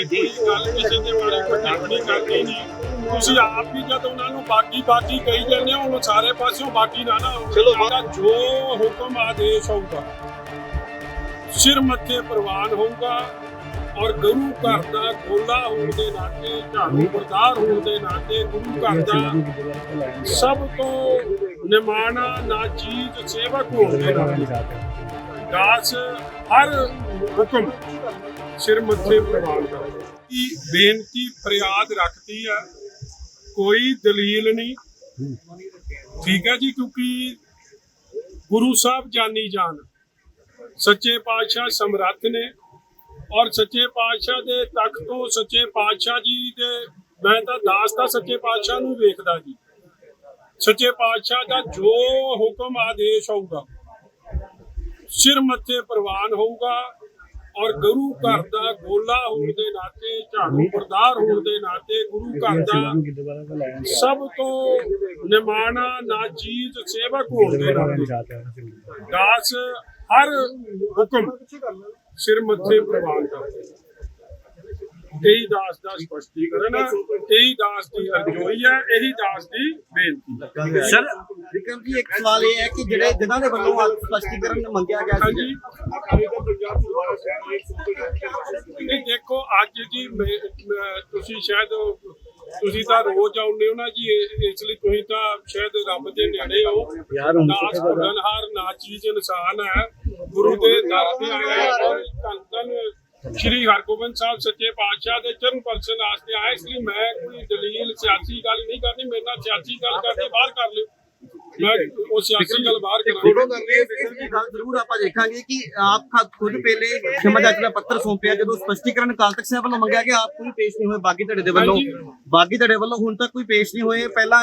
Committee ਗੱਲ ਕਿਸੇ ਦੇ ਬਾਰੇ ਕੋਈ ਟਿੱਪਣੀ ਕਰਨੀ ਨਹੀਂ ਤੁਸੀਂ ਆਪ ਵੀ ਜਦ ਉਹਨਾਂ ਨੂੰ ਬਾਕੀ ਬਾਕੀ ਕਹੀ ਜਾਂਦੇ ਹੋ ਹੁਣ ਸਾਰੇ ਪਾਸਿਓਂ ਬਾਕੀ ਨਾ ਨਾ। ਚਲੋ, ਜੋ ਹੁਕਮ ਆਦੇਸ਼ ਹੋਊਗਾ ਸਿਰ ਮੱਥੇ ਪ੍ਰਵਾਨ ਹੋਊਗਾ ਔਰ ਗੁਰੂ ਘਰ ਦਾ ਗੋਲਾ ਹੋਣ ਦੇ ਨਾਤੇ ਝਾੜੂ ਬਰਦਾਰ ਹੋਣ ਦੇ ਨਾਤੇ ਗੁਰੂ ਘਰ ਦਾ ਸਭ ਤੋਂ ਨਿਮਾਣਾ ਨਾ ਚੀਜ਼ ਸੇਵਕ ਹੋਣ ਦੇ ਨਾਤੇ। ਦਾਸ ਹਰ ਹੁਕਮ ਸਿਰ ਮੱਥੇ ਪ੍ਰਵਾਨ ਕਰਦਾ ਕੀ ਬੇਨਤੀ ਫਰਿਆਦ ਰੱਖਦੀ ਆ? ਕੋਈ ਦਲੀਲ ਨਹੀਂ? ਠੀਕ ਹੈ ਜੀ, ਕਿਉਂਕਿ ਗੁਰੂ ਸਾਹਿਬ ਜਾਨੀ ਜਾਨ। ਸੱਚੇ ਪਾਤਸ਼ਾਹ ਸਮਰੱਥ ਨੇ ਔਰ ਸੱਚੇ ਪਾਤਸ਼ਾਹ ਦੇ ਤਖਤ ਤੋਂ ਸੱਚੇ ਪਾਤਸ਼ਾਹ ਜੀ ਦੇ ਮੈਂ ਤਾਂ ਦਾਸ ਦਾ ਸੱਚੇ ਪਾਤਸ਼ਾਹ ਨੂੰ ਵੇਖਦਾ ਜੀ। ਸੱਚੇ ਪਾਤਸ਼ਾਹ ਦਾ ਜੋ ਹੁਕਮ ਆਦੇਸ਼ ਹੋਊਗਾ, ਸਿਰ ਮੱਥੇ ਪ੍ਰਵਾਨ ਹੋਊਗਾ। ਔਰ ਗੁਰੂ ਘਰ ਦਾ ਗੋਲਾ ਹੋਣ ਦੇ ਨਾਤੇ ਝਾੜੂ ਬਰਦਾਰ ਹੋਣ ਦੇ ਨਾਤੇ ਗੁਰੂ ਘਰ ਦਾ ਸਭ ਤੋਂ ਨਿਮਾਣਾ ਨਾ ਚੀਜ਼ ਸੇਵਕ ਹੋਣ ਦੇ ਨਾਤੇ। ਦਾਸ ਹਰ ਹੁਕਮ ਸਿਰ ਮੱਥੇ ਪ੍ਰਵਾਨ ਕਰਦਾ। ਇਹੀ ਦਾਸ ਦਾ ਸਪਸ਼ਟੀਕਰਨ ਹੈ ਇਹੀ ਦਾਸ ਦੀ ਅਰਜ਼ੋਈ ਹੈ ਇਹੀ ਦਾਸ ਦੀ ਬੇਨਤੀ ਸਰ ਵਿਕਰਮ ਜੀ ਇੱਕ ਸਵਾਲ ਇਹ ਹੈ ਕਿ ਜਿਹੜੇ ਜਿਨ੍ਹਾਂ ਦੇ ਵੱਲੋਂ ਸਪਸ਼ਟੀਕਰਨ ਮੰਗਿਆ ਗਿਆ ਸੀ ਹਾਂਜੀ ਨਹੀਂ ਦੇਖੋ ਅੱਜ ਜੀ ਤੁਸੀਂ ਸ਼ਾਇਦ ਤੁਸੀਂ ਤਾਂ ਰੋਜ਼ ਆਉਂਦੇ ਹੋ ਨਾ ਜੀ ਇਸ ਲਈ ਤੁਸੀਂ ਤਾਂ ਸ਼ਾਇਦ ਰੱਬ ਦੇ ਨੇੜੇ ਹੋ। ਦਾਸ ਭਗਨਹਾਰ ਨਾ ਚੀਜ਼ ਇਨਸਾਨ ਹੈ। ਗੁਰੂ ਦੇ ਦਰ ਤੇ ਆਇਆ ਔਰ ਧੰਨ ਸ਼੍ਰੀ ਹਰਗੋਬਿੰਦ ਸਾਹਿਬ ਸੱਚੇ ਪਾਤਸ਼ਾਹ ਦੇ ਚਰਨ ਪਰਸ਼ਨ ਵਾਸਤੇ ਆਇਆ ਇਸ ਲਈ ਮੈਂ ਕੋਈ ਦਲੀਲ ਸਿਆਸੀ ਗੱਲ ਨਹੀਂ ਕਰਨੀ ਮੇਰੇ ਨਾਲ ਸਿਆਸੀ ਗੱਲ ਕਰਨੀ ਬਾਹਰ ਕਰ ਲਿਓ। ਮੈਂ ਉਹ ਸਿਆਸੀ ਗੱਲ ਬਾਹਰ ਕਰਾਂਗਾ। ਇਹ ਗੱਲ ਜ਼ਰੂਰ ਆਪਾਂ ਦੇਖਾਂਗੇ ਕਿ ਆਪ ਖੁਦ- ਖੁਦ ਪਹਿਲੇ ਖਿਮਾ ਜੱਜ ਦਾ ਪੱਤਰ ਸੌਂਪਿਆ ਜਦੋਂ ਸਪਸ਼ਟੀਕਰਨ ਅਕਾਲ ਤਖਤ ਸਾਹਿਬ ਵੱਲੋਂ ਮੰਗਿਆ ਗਿਆ ਆਪ ਕੋਈ ਪੇਸ਼ ਨਹੀਂ ਹੋਏ। ਬਾਗੀ ਧੜੇ ਦੇ ਵੱਲੋਂ। ਬਾਗੀ ਧੜੇ ਵੱਲੋਂ ਹੁਣ ਤੱਕ ਕੋਈ ਪੇਸ਼ ਨਹੀਂ ਹੋਏ। ਪਹਿਲਾਂ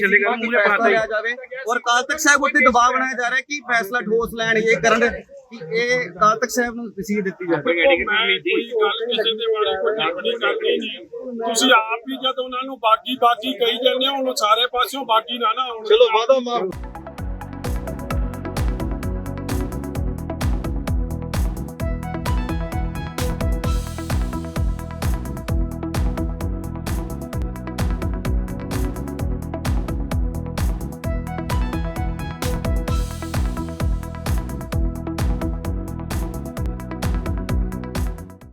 ਚੱਲੇਗਾ, ਕਿ ਪਾਤਾ ਜਾਵੇ। ਔਰ ਅਕਾਲ ਤਖਤ ਸਾਹਿਬ ਉੱਤੇ ਦਬਾਅ ਬਣਾਇਆ ਜਾ ਰਿਹਾ ਕਿ ਫੈਸਲਾ ਠੋਸ ਲੈਣ ਇਹ ਕਰਨ ਕਿ ਇਹ ਅਕਾਲ ਤਖਤ ਸਾਹਿਬ ਨੂੰ ਤਸੀਹ ਦਿੱਤੀ ਜਾਵੇ। ਦੇਖੋ, ਮੈਂ ਕੋਈ ਗੱਲ ਕਿਸੇ ਦੇ ਬਾਰੇ ਕੋਈ ਟਿੱਪਣੀ ਕਰਨੀ ਨਹੀਂ ਤੁਸੀਂ ਆਪ ਵੀ ਜਦ ਉਹਨਾਂ ਨੂੰ ਬਾਕੀ ਬਾਕੀ ਕਹੀ ਜਾਂਦੇ ਹੋ ਹੁਣ ਸਾਰੇ ਪਾਸਿਓਂ ਬਾਕੀ ਨਾ ਨਾ ਹੋਣ ਚਲੋ ਵਾਦਾ ਮਾਫ